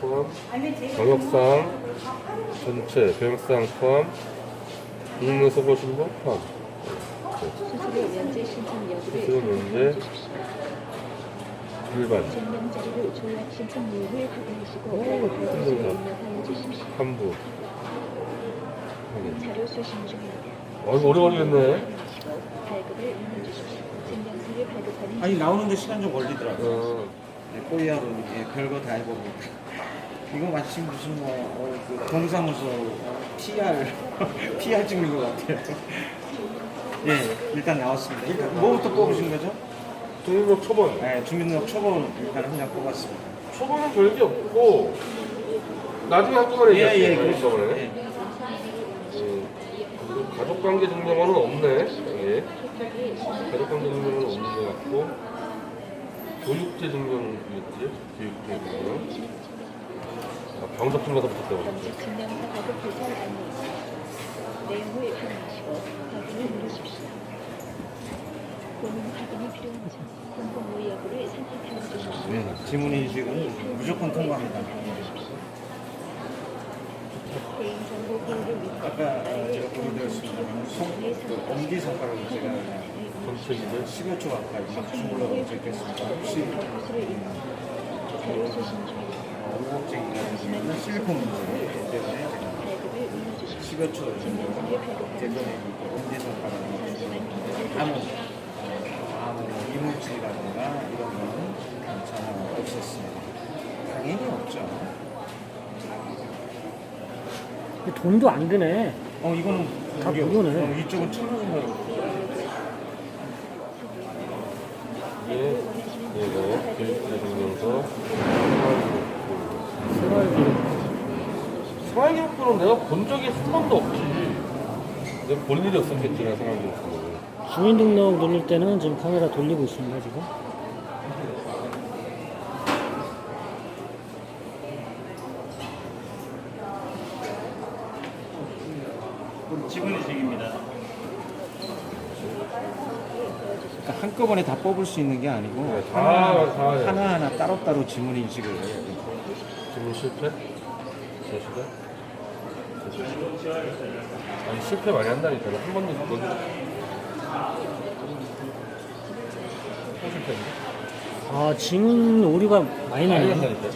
포함, 경력상 전체, 경력상 포함, 국내 서버 신청 포함. 수수료 면제 신청 여부를 수수료 면제. 일반, 증명 조약 신청 확인하시고 오, 입력하여 주십시오. 확인. 자료 수신 중입니다. 어, 이거 오래 걸리겠네. 발급을 눌러주십시오. 증명서를 발급하는 아니 나오는데 시간 좀 걸리더라고요. 어, 네, 코리아로 예, 별거 다 해보고 이거 마치 무슨 뭐 어, 그 동사무소 PR PR 찍는 것 같아요. 예, 일단 나왔습니다. 일단 뭐부터 뽑으신 거죠? 주민등록 초본. 네, 주민등록 초본 일단 한 장 뽑았습니다. 초본은 별게 없고, 나중에 한꺼번에 예, 예, 그렇죠. 예. 음, 그리고 가족관계 증명원은 없네. 예. 가족관계 증명원은 없는 것 같고 교육제 증명이겠지? 교육제 증명. 아, 병적증 가서 붙었다고 그랬지. 검색 증명서 발급 결정 안내 내용을 확인하시고 확인을 누르십시오. 본인 확인이 필요한 점 공공의 여부를 선택하여 주십시오. 네, 지문인식은 무조건 통과합니다. 개인정보 보호를 위해 아까 어, 제가 보여드렸습니다만 손, 그 엄지 손가락을 제가 전체 기준 10여 초 가까이 맞춘 걸로 적겠습니다. 혹시 수를 입력 자료 수신 중입니다. 오곡쟁이라는 실리콘 문제 때문에 제가 발급을 눌러주십시오. 10여 초 대전에 아무 아무 이물질이라든가 이런 거는 전혀 없었습니다. 당연히 없죠. 돈도 안 드네. 어 이거는 다 무료. 무료네. 어, 이쪽은 천 원인가요? 이게 생활비. 생활기록부는 내가 본 적이 한 번도 없지. 내가 볼 일이 없었겠지, 나 생활기록부는. 주민등록 누를 때는 지금 카메라 돌리고 있습니다, 지금. 지문인식입니다. 그러니까 한꺼번에 다 뽑을 수 있는 게 아니고 네, 다, 다 해요. 하나하나 따로따로 지문 인식을 해야 돼요. 질문 실패? 제시대? 아니 실패 많이 한다니까 한 번도 못 실패인데? 아, 지문 오류가 많이 많이 나네. 한다니까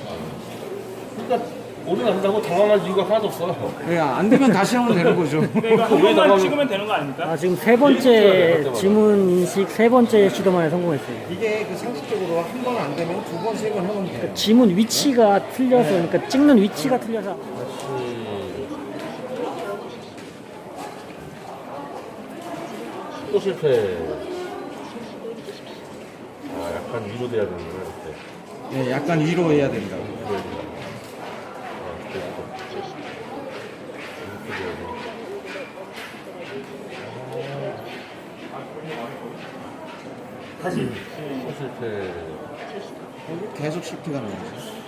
그러니까 오류 난다고 당황할 이유가 하나도 없어 네, 안 되면 다시 하면 되는 거죠. 그러니까 한왜 번만 나가면- 찍으면 되는 거 아닙니까? 아, 지금 세 번째 지문 인식 세 번째 시도만에 성공했어요. 이게 그 상식적으로 한 번 안 되면 두 번, 세 번 하면 돼요. 지문 위치가 틀려서, 그러니까 찍는 위치가 틀려서. 또 실패 아 약간 위로 돼야 되는구나 이렇게 네, 약간 위로 해야 된다고. 돼 다시. 또 실패 계속 실패가 나오죠.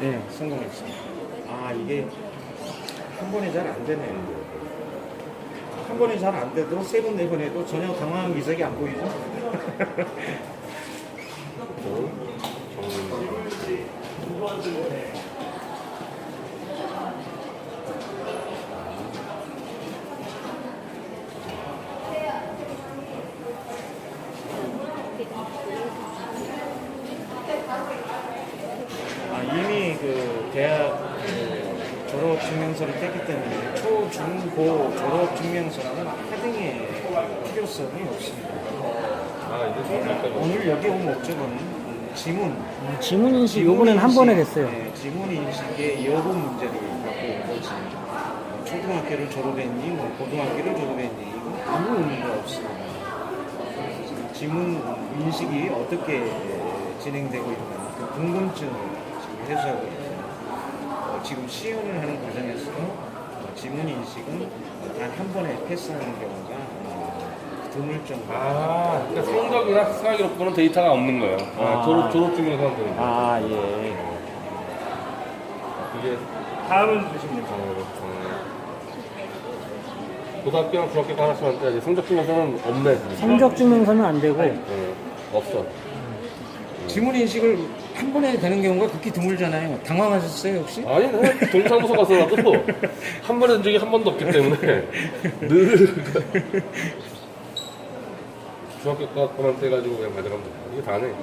네, 성공했습니다. 아, 이게 한 번에 잘 안 되네. 한 번에 잘안 돼도 세 번, 네 번 해도 전혀 당황한 기색이 안 보이죠? 또 정민지 아, 이미 그 대학 그 졸업 증명서를 뗐기 때문에 초, 중, 고 졸업 증명서라는 하등의 필요성이 없습니다. 아 이제 여기 온 목적은 음, 지문, 지문 인식 요번엔 한 번에 됐어요. 네, 지문 인식의 여부 문제를 갖고 온 거지. 뭐 초등학교를 졸업했니, 뭐 고등학교를 졸업했니, 이건 아무 의미가 없습니다. 지문 인식이 어떻게 진행되고 있나, 그 궁금증을 지금 해소하고 있습니다. 어, 지금 시연을 하는 과정에서도 어, 지문 인식은 단 한 번에 패스하는 경우가 어, 드물 정도. 아, 그러니까 성적이나 생활기록부는 데이터가 없는 거예요. 아, 아. 졸업 졸업 증명서만 되는 거예요. 아, 예. 이게 다음은 누르시면 됩니다. 어, 어, 고등학교랑 중학교 하나씩 만들어야지. 성적 증명서는 없네. 성적 증명서는 안 되고 응, 없어. 지문 인식을 한 번에 되는 경우가 극히 드물잖아요. 당황하셨어요 혹시? 아니, 내가 동사무소 가서라도 한 번에 된 적이 한 번도 없기 때문에 늘 중학교 거만 떼가지고 그냥 가져가면 돼. 이게 다네.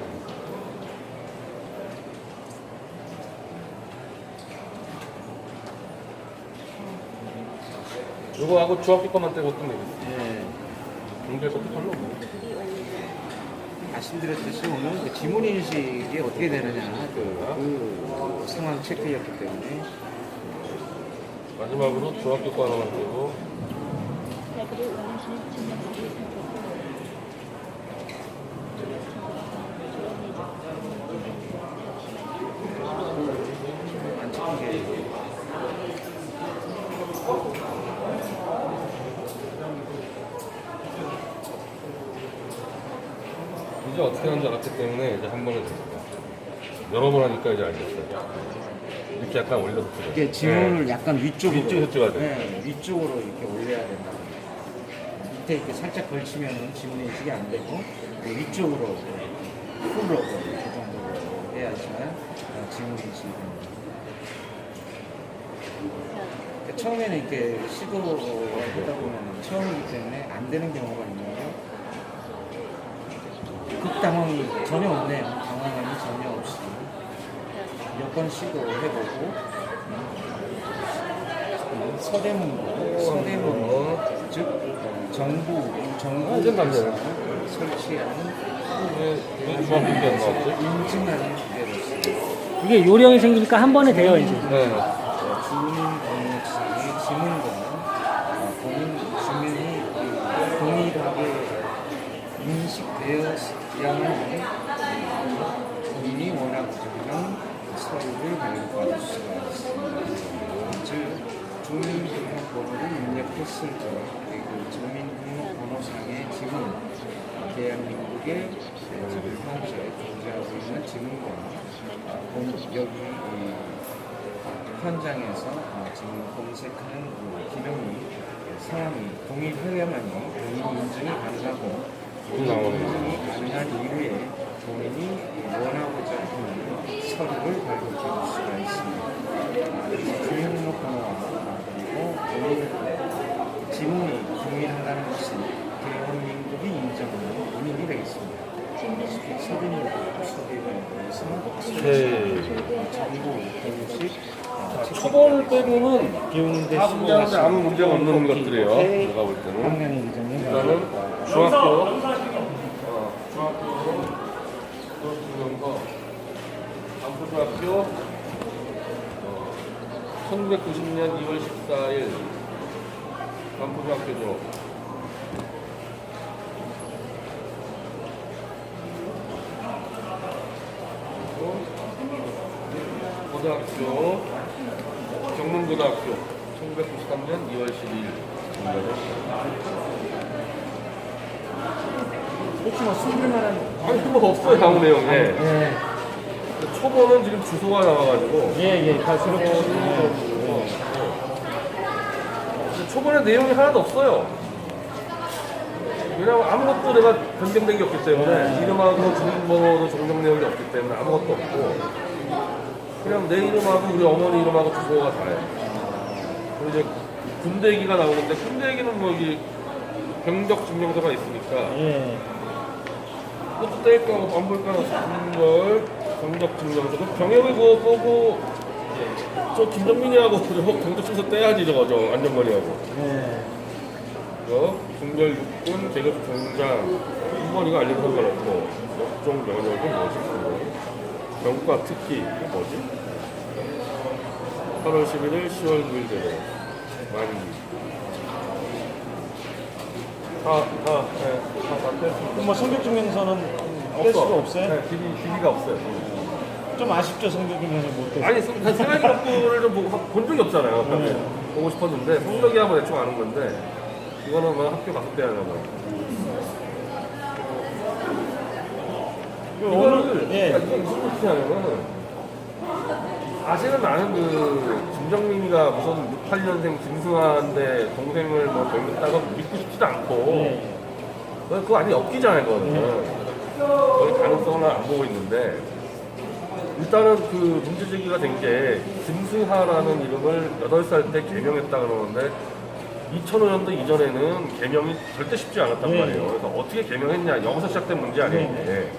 이거 하고 중학교 거만 떼고 끝내겠어. 예. 공부할 것도 별로 없네. 말씀드렸듯이 오늘 그 지문 인식이 어떻게 되느냐 그, 그 상황 체크였기 때문에 마지막으로 중학교 거 하나만 떼고 카드를 원하시는 증명서를 선택하고 안 찍힌 게 이제 어떻게 하는지 알았기 때문에 이제 한 번에 됐어요. 여러 번 하니까 이제 알겠어요. 이렇게 약간 올려서 찍어요. 이게 지문을 약간 위쪽으로 위쪽에서 찍어야 돼. 네, 위쪽으로 이렇게 올려야 된다. 밑에 이렇게 살짝 걸치면 지문 인식이 안 되고 그 위쪽으로 풀로 그 정도로 해야지만 어, 지문 인식이 됩니다. 그러니까 처음에는 이렇게 시도를 하다 보면 처음이기 때문에 안 되는 경우가 있는데요. 극당황이 전혀 없네요. 당황함이 전혀 없이 몇 번 시도해보고 음, 서대문구, 서대문구 즉 어, 정부 정부. 설치한 나왔지? 인증하는 기계로서 이게 요령이 생기니까 한 번에 돼요 이제. 네. 주민등록상의 지문과 어, 본인 주민이 그 동일하게 인식되어야만 본인이 원하고 있는 서류를 발급받을 수가 있습니다. 즉 주민등록번호를 입력했을 때그 주민등록번호상의 지문 대한민국의 지금 현재 존재하고 있는 지문과 어, 본- 여기 이 현장에서 어, 지금 검색하는 그 기능이 사람이 동일하여야만이 본인 인증이 가능하고 본인. 인증이 가능한 이후에 본인이 원하고자 하는 서류를 발급받을 수가 있습니다. 아, 주민등록번호와 그리고 본인 지문이 동일하다는 것은 대한민국이 인정하는 본인이 되겠습니다. 네. 공식 초벌 빼고는 비우는데 다 아무 문제가 없는 것들이에요. 제가 볼 때는. 일단은 중학교, 어, 중학교, 중학교, 안포중학교, 어, 1990년 2월 14일 안포중학교 졸업. 고등학교, 경문고등학교 1993년 2월 12일. 혹시 뭐 숨길 만한 아니 뭐 없어요 아무 내용에. 예, 초보는 지금 주소가 나와가지고. 예, 예, 갈수록 어, 근데 초반에 내용이 하나도 없어요. 왜냐면 아무것도 내가 변경된 게 없기 때문에 이름하고 주민번호도 정정 내용이 없기 때문에 아무것도 없고. 그냥 내 이름하고 우리 어머니 이름하고 주소가 다예요. 그리고 이제 군대 얘기가 나오는데 군대 얘기는 뭐 여기 병적 증명서가 있으니까. 예, 그것도 뗄까 안 볼까 군걸 경적 증명서. 그 병역을 그거 보고 저 김정민이하고 저 경적 증서 떼야지 저거 저 안전머리하고. 예, 저 군별 육군 계급 종장 한번이가 알려도 상관없고 역종 면역은 뭐지? 그거 병과 특기 뭐지? 8월 11일 10월 9일 되래 만기 다다 네, 다다 뺐습니다 뭐 성격증명서는 뺄 수가 없어요? 네, 길이, 길이가 없어요. 좀 아쉽죠 성격증명서 못 떼서. 아니, 생- 생활 기록부를 좀 보고, 본 적이 없잖아요. 평소에. 보고 싶었는데, 성적이야 뭐 대충 아는 건데, 이거는 뭐 학교 가서 떼야 하는 거예요. 이거를, 예. 그러니까 이게 무슨 뜻이냐면은, 사실은 나는 그, 김정민이가 무슨 48년생 김승환인데 동생을 뭐 닮았다고 믿고 싶지도 않고 네. 그거 아니 엮이잖아요 그거는 거의 가능성을 안 보고 있는데 일단은 그 문제 제기가 된 게 김승하라는 이름을 8살 때 개명했다 그러는데 2005년도 이전에는 개명이 절대 쉽지 않았단 네. 말이에요. 그래서 어떻게 개명했냐 여기서 시작된 문제 아니에요. 이게.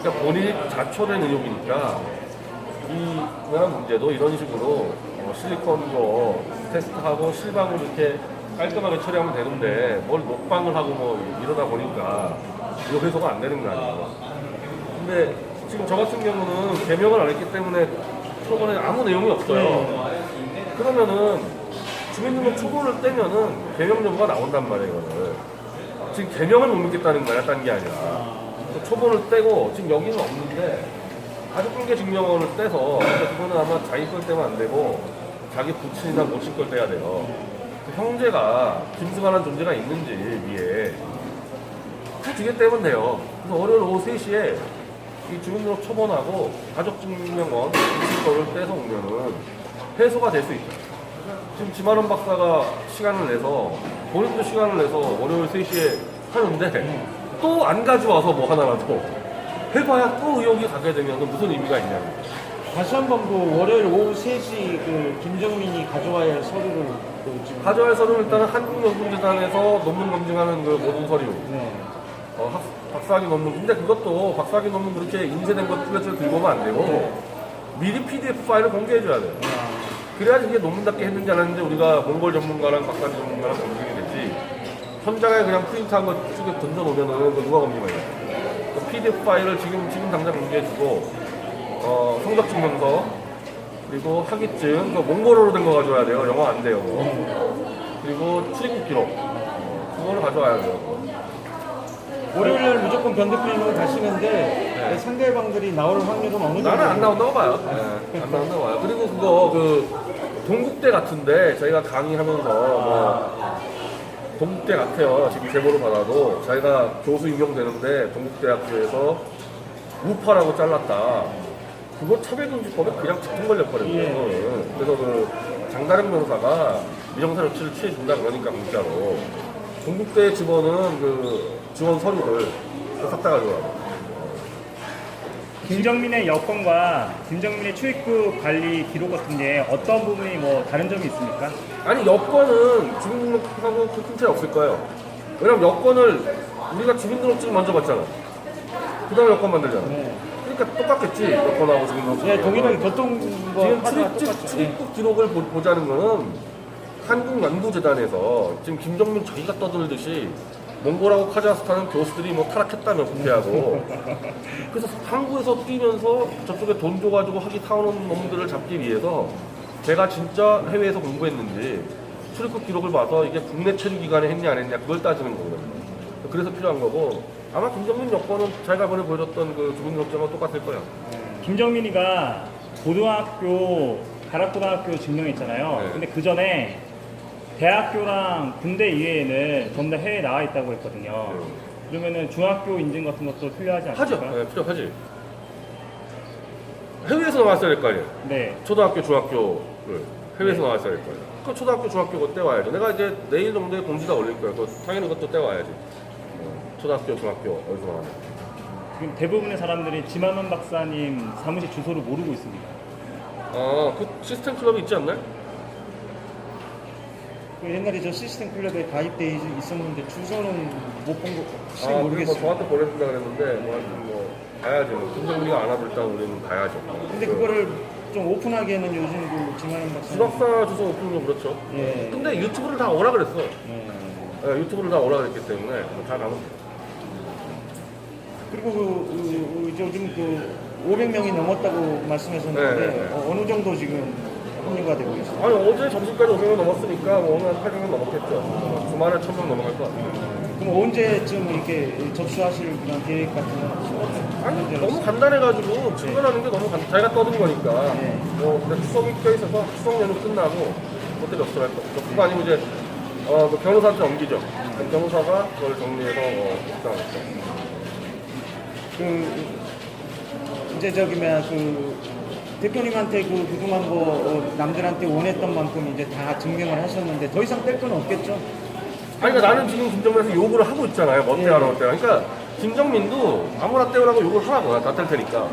그러니까 본인이 자초된 의혹이니까 이 문제도 이런 식으로 어, 실리콘으로 테스트하고 실방을 이렇게 깔끔하게 처리하면 되는데 뭘 녹방을 하고 뭐 이러다 보니까 이거 해소가 안 되는 거 아니에요. 근데 지금 저 같은 경우는 개명을 안 했기 때문에 초반에 아무 내용이 없어요. 그러면은 주민등록 초본을 떼면은 개명 여부가 나온단 말이에요, 이거는. 지금 개명을 못 믿겠다는 거야, 딴 게 아니라. 그 초본을 떼고 지금 여기는 없는데 가족관계 증명원을 떼서 그러니까 그거는 아마 자기 걸 떼면 안 되고 자기 부친이나 모친 걸 떼야 돼요. 그 형제가 김승환한 존재가 있는지 위에 두개 떼면 돼요. 그래서 월요일 오후 3시에 이 주민등록 초본하고 가족증명원 부친 거를 떼서 오면은 해소가 될 수 있죠. 지금 지만원 박사가 시간을 내서 본인도 시간을 내서 월요일 3시에 하는데 또 안 가져와서 뭐 하나라도 해봐야 또 의혹이 가게 되면 무슨 의미가 있냐는. 다시 한 번 그 월요일 오후 3시 그 김정민이 가져와야 할 서류를 그 지금 가져와야 서는 일단은 한국연구재단에서 논문 검증하는 그 모든 서류 네. 어, 학, 박사학위 논문. 근데 그것도 박사학위 논문 그렇게 인쇄된 것 뚜렷이 들고 오면 안 되고 미리 PDF 파일을 공개해줘야 돼요. 그래야지 이게 논문답게 했는지 안 했는지 우리가 몽골 전문가랑 박사학위 전문가랑 검증이 되지. 현장에 그냥 프린트한 거 쭉에 던져놓으면은 그거 누가 검증해요? 그 PDF 파일을 지금 지금 당장 공개해주고 어, 성적 증명서 그리고 학위증 그 몽골어로 된 거 가져와야 돼요. 영어 안 돼요. 그리고 출입국 기록. 그거를 가져와야 돼요 월요일 날 무조건 변대표님으로 가시는데 상대방들이 나올 확률은 어느 정도? 나는 안 나온다고 봐요. 네, 안 나온다고 봐요. 그리고 그거 그 동국대 같은데 저희가 강의하면서 뭐 동국대 같아요. 지금 제보를 받아도 자기가 교수 임용되는데 동국대학교에서 우파라고 잘랐다. 그거 차별금지법에 그냥 직통 걸려버렸어요. 예. 그래서 그 장다른 변호사가 민영사 조치를 취해준다 그러니까 문자로 동국대 직원은 그 지원 서류를 싹 다 가져와. 김정민의 여권과 김정민의 출입국 관리 기록 같은 게 어떤 부분이 뭐 다른 점이 있습니까? 아니 여권은 주민등록하고 그큰 차이 없을 거예요. 왜냐면 여권을 우리가 주민등록증 먼저 받잖아. 그 다음 에 여권 만들잖아. 그러니까 똑같겠지 여권하고 주민등록증. 네, 동일하게 교통과 지금 출입국, 똑같죠. 네. 출입국 기록을 보, 보자는 거는 한국연구재단에서 지금 김정민 자기가 떠들듯이 몽골하고 카자흐스탄은 교수들이 뭐 타락했다며 국회하고 그래서 한국에서 뛰면서 저쪽에 돈 줘가지고 학위 타오는 놈들을 잡기 위해서 제가 진짜 해외에서 공부했는지 출입국 기록을 봐서 이게 국내 체류 기간에 했냐 안 했냐 그걸 따지는 거거든요. 그래서 필요한 거고 아마 김정민 여권은 자기가 이번에 보여줬던 그 주민등록증하고 똑같을 거예요. 김정민이가 고등학교, 가락고등학교 증명했잖아요. 네. 근데 그 전에 대학교랑 군대 이외에는 전부 다 해외에 나와 있다고 했거든요. 그러면은 중학교 인증 같은 것도 필요하지 하죠. 않습니까? 네, 필요하지. 해외에서 나왔어야 될 거 아니에요. 네. 초등학교, 중학교를 해외에서 나왔어야 될 거예요. 그 초등학교, 중학교 그거 떼와야죠. 내가 이제 내일 정도에 공지가 올릴 거예요. 그 당연히 그것도 떼와야지. 어, 초등학교, 중학교 어디서 나왔냐. 지금 대부분의 사람들이 지만원 박사님 사무실 주소를 모르고 있습니다. 아, 그 시스템 클럽이 있지 않나요? 그 옛날에 저 시스템 클럽에 가입돼 있- 있었는데 주소는 못 본 거, 혹시 아, 그래서 모르겠어요. 저한테 보내준다 그랬는데 뭐, 하여튼 뭐. 뭐 김정민이가 안 와도 일단 우리는 가야죠. 근데 그 그거를 좀 오픈하기에는 요즘 그 지만현 박사. 지박사 주소 오픈도 그렇죠. 예. 근데 유튜브를 다 오라 그랬어. 예. 예, 유튜브를 다 오라 그랬기 때문에 다 가면 돼. 그리고 그, 그, 그 요즘 그 500명이 넘었다고 말씀하셨는데 네, 네. 어, 어느 정도 지금 합류가 되고 있어요? 아니 어제 점심까지 500명 넘었으니까 뭐 오늘 한 800명 넘었겠죠. 주말에 1000명 넘어갈 것 같아요. 그럼 언제쯤 이렇게 접수하실 그런 계획 같은 건 없으세요? 아니 너무 간단해가지고 출근하는 게 너무 간 자기가 떠든 거니까 네. 뭐 근데 추석이 껴있어서 추석 연휴 끝나고 그때 접수할 거 접수가 아니고 이제 어, 그 변호사한테 넘기죠. 그 변호사가 그걸 정리해서 어, 입장하겠죠. 그 이제 저기 뭐야 그 대표님한테 그 그동안 뭐 어, 남들한테 원했던 만큼 이제 다 증명을 하셨는데 더 이상 뗄건 없겠죠? 아니 그러니까 나는 지금 김정민한테 욕을 하고 있잖아요. 뭐 떼하라 뭐 떼라. 그러니까 김정민도 아무나 떼우라고 욕을 하라고 나뗄 테니까.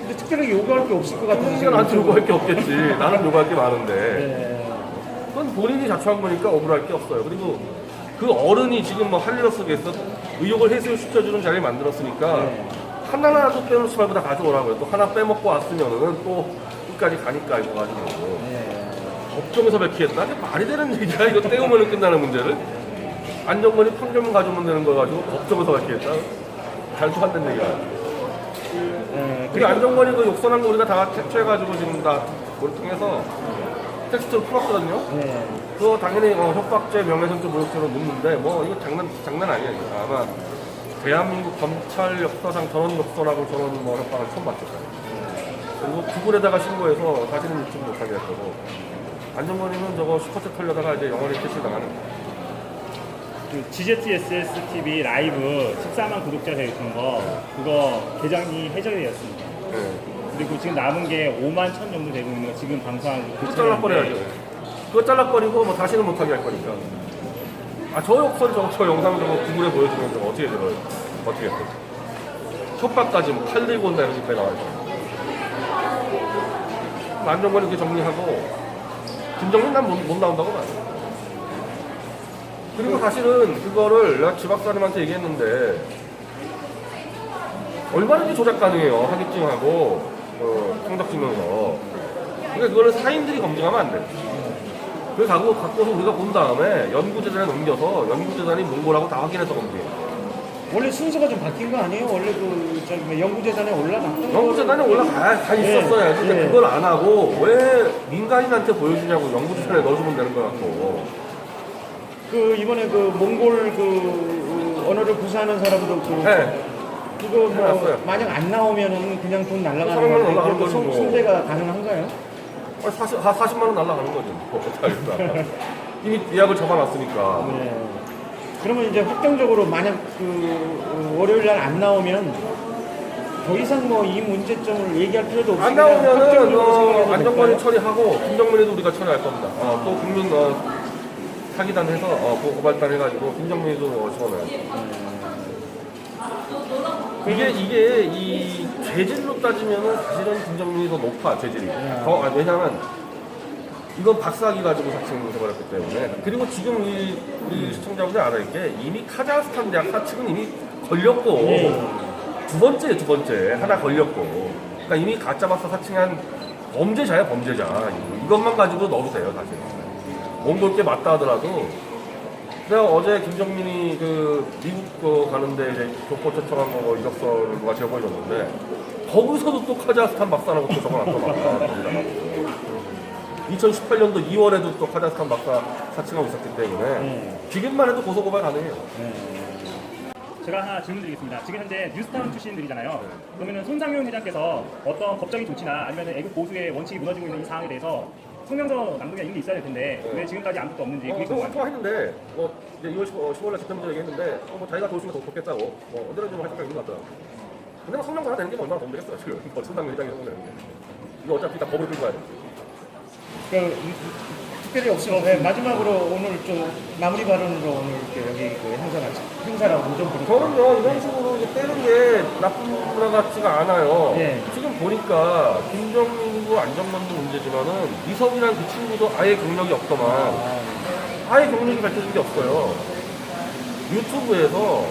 근데 특별하게 요구할 게 없을 것 같아서 김정민은 나한테 요구할 게 없겠지. 나는 요구할 게 많은데. 네. 그건 본인이 자초한 거니까 억울할 게 없어요. 그리고 그 어른이 지금 뭐 할일 없어겠어 의욕을 해소시켜주는 자리를 만들었으니까 네. 하나라도 빼놓지 말고 다 가져오라고요. 또 하나 빼먹고 왔으면은 또 끝까지 가니까 이거 가지고 네. 법정에서 밝히겠다? 이게 말이 되는 얘기야? 이거 떼우면 끝나는 문제를? 안정권이 판결문 가져오면 되는 거 가지고 법정에서 밝히겠다? 되는 얘기야. 네. 그리고 안정권이 그 욕설한 거 우리가 다 캡처해가지고 지금 다 그걸 통해서 텍스트로 풀었거든요. 네. 그거 당연히 어, 협박죄, 명예훼손죄, 모욕죄로 묻는데 뭐 이거 장난 장난 아니야 이거. 아마 대한민국 검찰 역사상 저런 욕설하고 저런 뭐 협박을 처음 봤죠. 그리고 구글에다가 신고해서 다시는 유튜브 못하게 할 거고 안정권이는 저거 슈퍼챗 털려다가 이제 영원히 캐시 당하는 거예요. 그 GZSS TV 라이브 14만 구독자 되었던 거 그거 계정이 해제되었습니다. 네. 그리고 지금 남은 게 5만 천 정도 되고 있는 거 지금 방송하고 그거 잘라버려야죠. 그거 잘라버리고 뭐 다시는 못하게 할 거니까. 아, 저 역설 저, 저 영상 저거 구글에 보여주면 저거 어떻게 들어요? 어떻게 돼? 협박까지 뭐 칼 들고 온다 이런 식까지 나와있어. 안정권이 이렇게 정리하고, 김정민 난못 못 나온다고 봐요. 그리고 사실은 그거를 내가 지박사님한테 얘기했는데, 얼마든지 조작 가능해요. 하객증하고, 어, 성적증명서. 그러니까 그거를 사인들이 검증하면 안 돼. 그걸 갖고, 갖고서 우리가 본 다음에 연구재단에 넘겨서 연구재단이 문고라고 다 확인해서 검증해. 원래 순서가 좀 바뀐 거 아니에요? 원래 그 저기 뭐 연구재단에 올라갔던 연구재단에 올라가야 다 있었어야지. 근데 네. 그걸 안 하고 왜 민간인한테 보여주냐고 연구재단에 넣어주면 되는 거 같고. 그 이번에 그 몽골 그 어, 언어를 구사하는 사람도 그 네. 그거 뭐 해놨어요. 만약 안 나오면은 그냥 돈 날라가는 거지 뭐. 손대가 가능한가요? 아, 40, 40만 원 날라가는 거지. 뭐 어떡하겠다. 이미 예약을 잡아놨으니까. 네. 그러면 이제 확정적으로 만약 그 어, 월요일 날 안 나오면 더 이상 뭐 이 문제점을 얘기할 필요도 없이 안 나오면은 어, 안정권이? 처리하고 김정민이도 우리가 처리할 겁니다. 어, 또 국민 어, 사기단 해서 어, 고- 고발단 해가지고 김정민이도 어, 지원해요. 이게 이게 이 죄질로 따지면은 사실은 김정민이 더 높아 죄질이. 더 아, 왜냐면 이건 박사기 가지고 사칭해버렸기 때문에. 그리고 지금 이 우리 시청자분들 알아야 할게 이미 카자흐스탄 대학 사측은 이미 걸렸고 두 번째 두 번째. 하나 걸렸고. 그러니까 이미 가짜 박사 사칭한 범죄자야 범죄자. 이것만 가지고 넣어도 돼요 사실 몽골 게 맞다 하더라도 내가 어제 김정민이 그 미국 거 가는데 이제 교포 초청한 거뭐 이력서를 누가 제보해 줬는데 거기서도 또 카자흐스탄 박사라고 또 적어놨더만 거기다가 2018년도 2월에도 또 카자흐스탄 박사 사칭하고 있었기 때문에 지금만 해도 고소 고발 가능해요. 제가 하나 질문 드리겠습니다. 지금 현재 뉴스타운 출신들이잖아요. 그러면은 손상용 회장께서 어떤 법적인 조치나 아니면 애국 보수의 원칙이 무너지고 있는 이 상황에 대해서 성명서 이런 게 있어야 될 텐데 왜 지금까지 아무것도 없는지 어, 그게 그거 궁금합니다. 통화했는데 뭐 이제 2월 15, 15일날 집행부 얘기했는데 어, 뭐 자기가 도와주면 더 좋겠다고 뭐 언제나 좀할 생각 있는 것 같더라고. 근데 뭐 성명 하나 되는 게 얼마나 도움 되겠어요 지금. 뭐 천당 회장이 성명 이거 어차피 다 법으로 끌고 가야 돼. 그, 음, 특별히 없으면 네, 마지막으로 오늘 좀 마무리 발언으로 오늘 이렇게 여기 그 행사가 행사라고 좀 부르고 저는요 이런 식으로 이제 떼는 게 나쁜 문화 같지가 않아요. 예. 지금 보니까 김정민이고 안정권도 문제지만은 이섭이란 그 친구도 아예 경력이 없더만 아예 경력이 밝혀진 게 없어요. 유튜브에서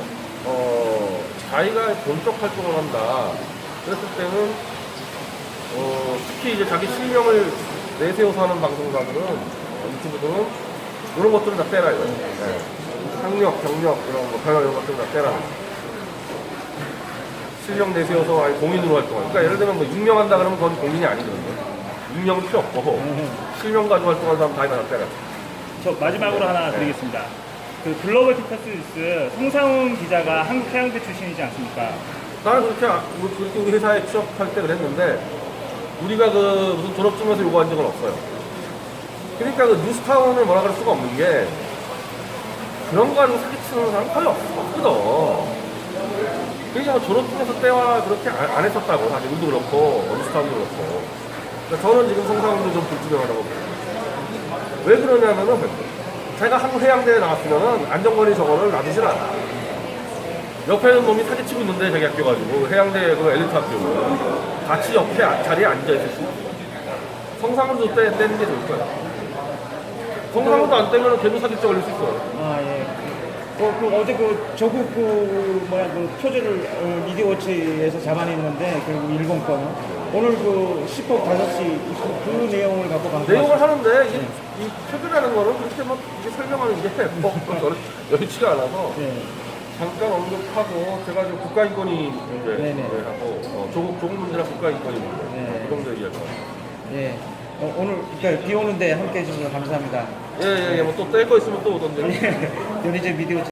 어, 자기가 본격 활동을 한다. 그랬을 때는 어, 특히 이제 자기 실명을 내세워서 하는 방송사들은 어, 유튜브들은 이런 것들은 다 빼라 이거예요. 네. 학력, 경력 이런 거, 별거 이런 것들은 다 빼라. 실명 내세워서 아니 공인으로 활동하는. 그러니까 예를 들면 뭐 익명한다 그러면 그건 공인이 아니거든요. 익명은 필요 없고 실명 가지고 활동하는 사람 다다 빼라. 저 마지막으로 하나 네. 드리겠습니다. 그 글로벌 티커스 뉴스 송상훈 기자가 한국 해양대 출신이지 않습니까? 나는 그렇게, 아- 뭐 그렇게 우리 회사에 취업할 때 그랬는데, 우리가 그 무슨 졸업증에서 요구한 적은 없어요. 그러니까 그 뉴스타운을 뭐라 그럴 수가 없는 게, 그런 거 가지고 사기치는 사람 거의 없- 없거든. 그뭐 졸업중에서 때와 그렇게 안, 안 했었다고 사실 우도 그렇고 원스타운도 그렇고 그러니까 저는 지금 성상도 좀 불투명하다고 봅니다. 왜 그러냐면은 제가 한국 해양대에 나왔으면은 안정권이 저거를 놔두질 않아. 옆에 있는 놈이 사기치고 있는데 자기 학교 가지고 해양대 그 엘리트 학교는 같이 옆에 아- 자리에 앉아 있을 수 있어. 성상으로도 떼, 떼는 게 좋을 거야. 성상으로도 안 떼면 걔도 사기죄 걸릴 수 있어. 아 예. 그, 그 어제 그 조국 그 뭐야 그 표절을 어, 미디어워치에서 잡아냈는데 결국 일본 거는 오늘 그 10억 5시 그 내용을 갖고 방송. 내용을 하는데 이, 이 표준이라는 거는 그렇게 막 이렇게 설명하는 게 뭐, 여의치가 않아서 네. 잠깐 언급하고 제가 지금 국가인권위 문제 네 네. 하고 어, 조국 조국 문제랑 국가인권위 문제 네. 그 정도 얘기할 거예요. 예. 어, 오늘 그러니까 비 오는데 함께 해주셔서 감사합니다. 예예예 뭐또뗄거 있으면 또 오던데. 연희재 미디어